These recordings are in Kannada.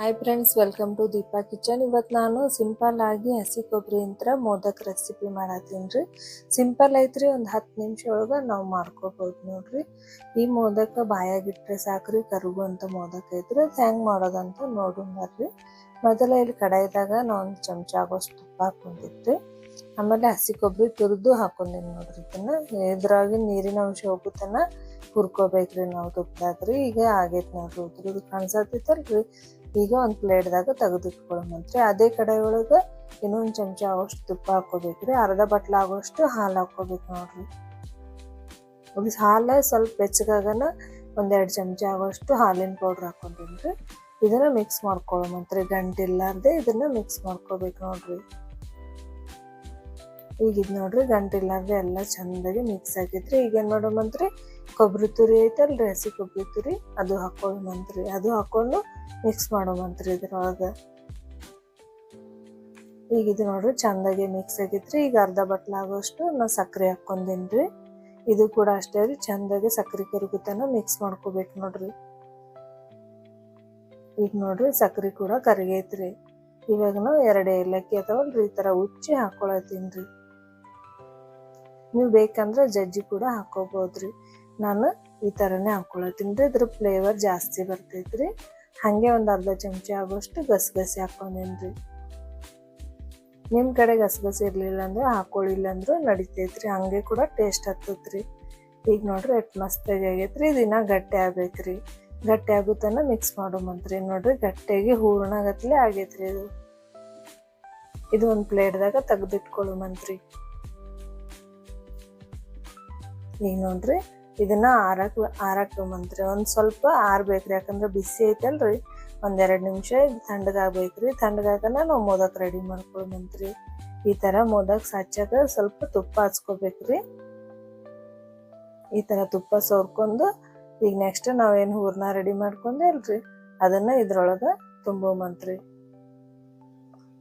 Hi friends welcome to Deepa kitchen ಇವತ್ತು ನಾನು ಸಿಂಪಲ್ ಆಗಿ ಹಸಿ ಅಂತ ಮೋದಕ್ ರೆಸಿಪಿ ಮಾಡತ್ತೀನಿ ರೀ. ಸಿಂಪಲ್ ಐತ್ರಿ, ಒಂದು ಹತ್ತು ನಿಮಿಷ ಒಳಗೆ ನಾವು ಮಾಡ್ಕೋಬೋದು ನೋಡ್ರಿ. ಈ ಮೋದಕ ಬಾಯಾಗಿಟ್ರೆ ಸಾಕ್ರಿ ಅಂತ ಮೋದಕ ಐತ್ರಿ. ಅದು ಹೆಂಗೆ ಮಾಡೋದಂತ ನೋಡೋಣ ಬರ್ರಿ. ಮೊದಲ ಇಲ್ಲಿ ಕಡಾಯಿದಾಗ ನಾನು ಒಂದು ಚಮಚ ಆಗೋಷ್ಟು ತುಪ್ಪ ಹಾಕೊಂಡಿದ್ರಿ ಆಮೇಲೆ ಹಸಿ ಕೊಬ್ಬರಿ ತುರಿದು ಹಾಕೊಂಡಿನಿ ನೋಡ್ರಿ ಇದನ್ನ. ಇದ್ರಾಗಿ ನೀರಿನ ಅಂಶ ಹೋಗುತ್ತನ ಹುರ್ಕೋಬೇಕ್ರಿ ನಾವು ತುಪ್ಪದಾಗ್ರಿ ಈಗ ಆಗೈತೆ ನೋಡ್ರಿ ಉದ್ರದು. ಕಾಣಿಸತ್ತೈತಲ್ರಿ ಈಗ ಒಂದು ಪ್ಲೇಟ್ದಾಗ ತೆಗೆದಿಟ್ಕೊಳಮಂತ್ರಿ ಅದೇ ಕಡೆ ಒಳಗೆ ಇನ್ನೊಂದು ಚಮಚ ಆಗೋಷ್ಟು ತುಪ್ಪ ಹಾಕೋಬೇಕ್ರಿ ಅರ್ಧ ಬಟ್ಲ ಆಗೋಷ್ಟು ಹಾಲು ಹಾಕೋಬೇಕು ನೋಡ್ರಿ. ಒಂದು ಹಾಲು ಸ್ವಲ್ಪ ಬೆಚ್ಚಗಾಗನ ಒಂದೆರಡು ಚಮಚ ಆಗೋಷ್ಟು ಹಾಲಿನ ಪೌಡ್ರ್ ಹಾಕೊಂಡಿನ್ರಿ ಇದನ್ನ ಮಿಕ್ಸ್ ಮಾಡ್ಕೊಳಮಂತ್ರಿ. ಗಂಟಿಲ್ಲಾರ್ದೆ ಇದನ್ನ ಮಿಕ್ಸ್ ಮಾಡ್ಕೋಬೇಕು ನೋಡ್ರಿ. ಈಗ ಇದು ನೋಡ್ರಿ ಗಂಟಿಲ್ಲಾರ್ದೆ ಎಲ್ಲ ಚಂದಾಗಿ ಮಿಕ್ಸ್ ಆಗೈತ್ರಿ. ಈಗ ಏನು ಮಾಡೋಮಂತ್ರಿ ಕೊಬ್ಬರಿ ತುರಿ ಐತಲ್ರಿ, ಹಸಿ ಕೊಬ್ಬರಿ ತುರಿ, ಅದು ಹಾಕೊಳ್ಳೋಮಂತ್ರಿ ಅದು ಹಾಕೊಂಡು ಮಿಕ್ಸ್ ಮಾಡೋಮಂತ್ರಿ ಇದ್ರೊಳಗೆ. ಈಗ ಇದು ನೋಡ್ರಿ ಚಂದಾಗಿ ಮಿಕ್ಸ್ ಆಗೈತ್ರಿ. ಈಗ ಅರ್ಧ ಬಟ್ಲ ಆಗೋಷ್ಟು ನಾ ಸಕ್ಕರೆ ಹಾಕೊಂಡೇನ್ರಿ ಇದು ಕೂಡ ಅಷ್ಟೇ ರೀ, ಚಂದಾಗಿ ಸಕ್ಕರೆ ಕರಗುತನ ಮಿಕ್ಸ್ ಮಾಡ್ಕೋಬೇಕು ನೋಡ್ರಿ. ಈಗ ನೋಡ್ರಿ ಸಕ್ಕರೆ ಕೂಡ ಕರಿಗೈತ್ರಿ ಇವಾಗ ನಾವು ಎರಡು ಏಲಕ್ಕಿ ಅದಾವಲ್ರಿ, ಈ ಥರ ಉಚ್ಚಿ ಹಾಕೊಳತ್ತೀನ್ರಿ ನೀವು ಬೇಕಂದ್ರೆ ಜಜ್ಜಿ ಕೂಡ ಹಾಕೋಬಹುದ್ರಿ ನಾನು ಈ ಥರನೇ ಹಾಕೊಳತ್ತೀನಿ ರೀ. ಇದ್ರ ಫ್ಲೇವರ್ ಜಾಸ್ತಿ ಬರ್ತೈತ್ರಿ. ಹಾಗೆ ಒಂದು ಅರ್ಧ ಚಮಚ ಆಗೋಷ್ಟು ಗಸಗಸೆ ಹಾಕೊಂಡೇನ್ರಿ ನಿಮ್ಮ ಕಡೆ ಗಸಗಸೆ ಇರಲಿಲ್ಲ ಅಂದ್ರೆ ಹಾಕೊಳ್ಳಿಲ್ಲ ಅಂದ್ರೂ ನಡಿತೈತ್ರಿ. ಹಂಗೆ ಕೂಡ ಟೇಸ್ಟ್ ಹತ್ತತ್ರಿ. ಈಗ ನೋಡ್ರಿ ಎಟ್ ಮಸ್ತಾಗಿ ಆಗೈತ್ರಿ. ದಿನ ಗಟ್ಟಿ ಆಗ್ಬೇಕ್ರಿ. ಗಟ್ಟಿ ಆಗುತ್ತನ ಮಿಕ್ಸ್ ಮಾಡೋಮಂತ್ರಿ ನೋಡ್ರಿ ಗಟ್ಟಿಯಾಗಿ ಹೂರ್ಣಗತ್ಲೆ ಆಗೈತ್ರಿ ಇದು. ಇದು ಒಂದು ಪ್ಲೇಟ್ದಾಗ ತೆಗ್ದಿಟ್ಕೊಳ್ಳುಮಂತ್ರಿ ಈಗ ನೋಡ್ರಿ ಇದನ್ನ ಆರಕ್ ಆರಕ್ ಮಂತ್ರಿ. ಒಂದ್ ಸ್ವಲ್ಪ ಆರ್ಬೇಕ್ರಿ ಯಾಕಂದ್ರೆ ಬಿಸಿ ಐತಲ್ರಿ. ಒಂದೆರಡು ನಿಮಿಷ ಇದು ತಣ್ಣಗಾಗ್ಬೇಕ್ರಿ ತಣ್ಣಗಾಗನ ನಾವು ಮೋದಕ್ ರೆಡಿ ಮಾಡ್ಕೊಳ್ಮಂತ್ರಿ ಈ ತರ ಮೋದಕ್ ಸಚ್ಚಾಕ ಸ್ವಲ್ಪ ತುಪ್ಪ ಹಚ್ಕೋಬೇಕ್ರಿ. ಈ ತರ ತುಪ್ಪ ಸೋರ್ಕೊಂಡು ಈಗ ನೆಕ್ಸ್ಟ್ ನಾವೇನು ಹೂರ್ನ ರೆಡಿ ಮಾಡ್ಕೊಂಡೆ ಅಲ್ರಿ ಅದನ್ನ ಇದ್ರೊಳಗ ತುಂಬುಮಂತ್ರಿ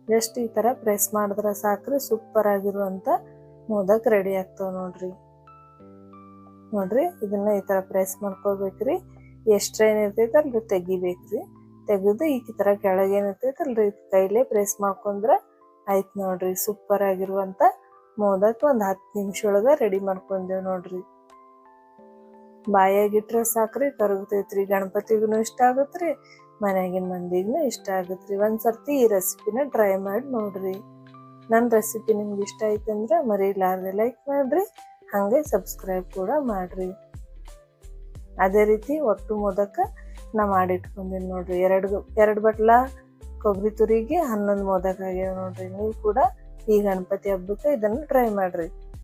ಜಸ್ಟ್ ಈ ತರ ಪ್ರೆಸ್ ಮಾಡಿದ್ರೆ ಸಾಕ್ರಿ ಸೂಪರ್ ಆಗಿರುವಂತ ಮೋದಕ್ ರೆಡಿ ಆಗ್ತಾವ ನೋಡ್ರಿ. ನೋಡ್ರಿ, ಇದನ್ನ ಈ ತರ ಪ್ರೆಸ್ ಮಾಡ್ಕೋಬೇಕ್ರಿ. ಎಷ್ಟ್ರ ಏನಿರ್ತೈತಲ್ರಿ ತೆಗಿಬೇಕ್ರಿ. ತೆಗೆದು ಈ ತರ ಕೆಳಗೆ ಏನಿರ್ತೈತಲ್ರಿ ಕೈಲೇ ಪ್ರೆಸ್ ಮಾಡ್ಕೊಂಡ್ರೆ ಆಯ್ತು ನೋಡ್ರಿ. ಸೂಪರ್ ಆಗಿರುವಂತ ಮೋದಕ್ ಒಂದ್ ಹತ್ತು ನಿಮಿಷ ಒಳಗ ರೆಡಿ ಮಾಡ್ಕೊಂಡೇವ್ ನೋಡ್ರಿ. ಬಾಯಾಗಿಟ್ರೆ ಸಾಕ್ರಿ, ಕರಗ್ತೈತ್ರಿ. ಗಣಪತಿಗೂ ಇಷ್ಟ ಆಗತ್ರಿ, ಮನೆಯಾಗಿನ ಮಂದಿಗೂ ಇಷ್ಟ ಆಗತ್ರಿ. ಒಂದ್ಸರ್ತಿ ಈ ರೆಸಿಪಿನ ಟ್ರೈ ಮಾಡಿ ನೋಡ್ರಿ. ನನ್ನ ರೆಸಿಪಿ ನಿಮ್ಗೆ ಇಷ್ಟ ಆಯ್ತಂದ್ರೆ ಮರಿಲಾರ್ದೆ ಲೈಕ್ ಮಾಡ್ರಿ. ಹಾಗೆ ಸಬ್ಸ್ಕ್ರೈಬ್ ಕೂಡ ಮಾಡಿರಿ. ಅದೇ ರೀತಿ ಒಟ್ಟು ಮೋದಕ ನಾ ಮಾಡಿಟ್ಕೊಂಡೀನಿ ನೋಡ್ರಿ. ಎರಡು ಎರಡು ಬಟ್ಲ ಕೊಬ್ಬರಿ ತುರಿಗೆ ಹನ್ನೊಂದು ಮೋದಕ ಆಗ್ಯಾವ ನೋಡ್ರಿ. ನೀವು ಕೂಡ ಈ ಗಣಪತಿ ಹಬ್ಬಕ್ಕೆ ಇದನ್ನು ಟ್ರೈ ಮಾಡ್ರಿ.